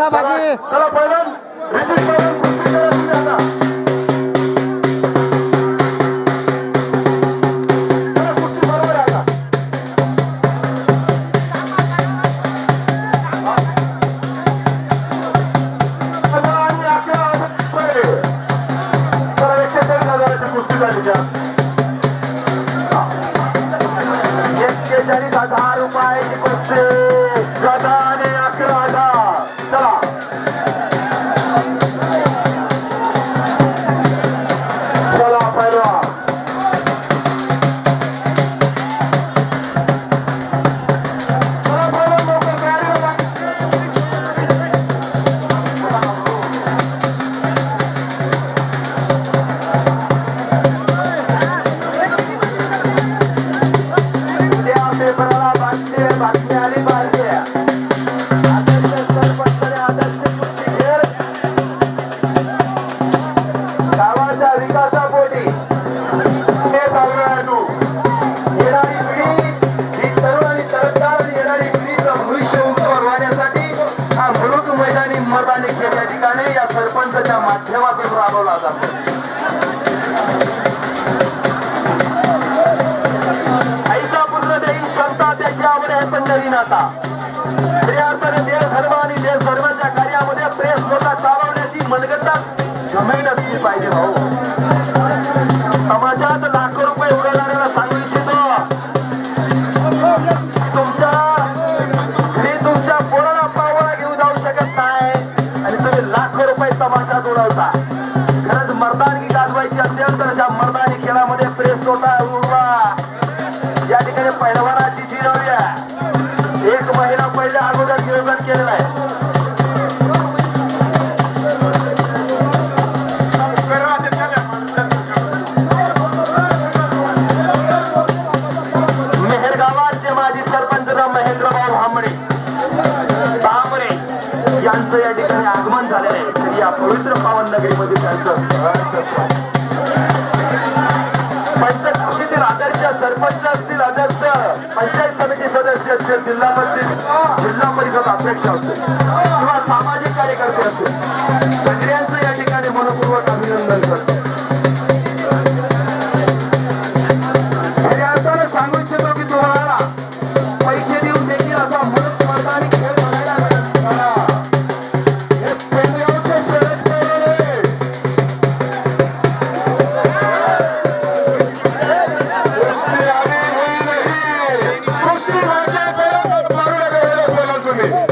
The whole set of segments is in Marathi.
sama-sama kalau मैदानी मर्दानी खेळ या ठिकाणी या सरपंचच्या माध्यमातून राबवला जातो नाता खऱ्या अर्थाने देशधर्म आणि देशधर्माच्या कार्यामध्ये प्रेस स्वतः चालवण्याची मनगटा घमेंड असली पाहिजे भाऊ. समाजात लाखो रुपये उडवणाऱ्याला सांगू इच्छितो. तुमच्या मी तुमच्या पोराला पावळा घेऊ जाऊ शकत नाही आणि तुम्ही लाखो रुपये तमाशात उडवता खरंच मर्दानगी गाजवायची असेल तर अशा मर्दानी खेळामध्ये प्रेस स्वतः उडवा. या ठिकाणी पैलवानाची पवित्र पावन नगरीमध्ये त्यांचं पंचकृषीतील आदर्श सरपंच असतील आदर्श पंचायत समिती सदस्य असतील जिल्हा परिषद जिल्हा परिषद अध्यक्ष असतील किंवा सामाजिक कार्यकर्ते असतील. सगळ्यांचं या ठिकाणी मनपूर्वक अभिनंदन करतो. खऱ्या अर्थानं सांगू इच्छितो की तुम्हाला पैसे देऊन देखील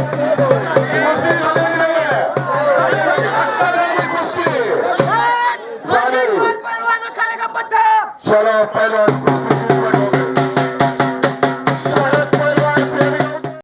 चलो पहिलवान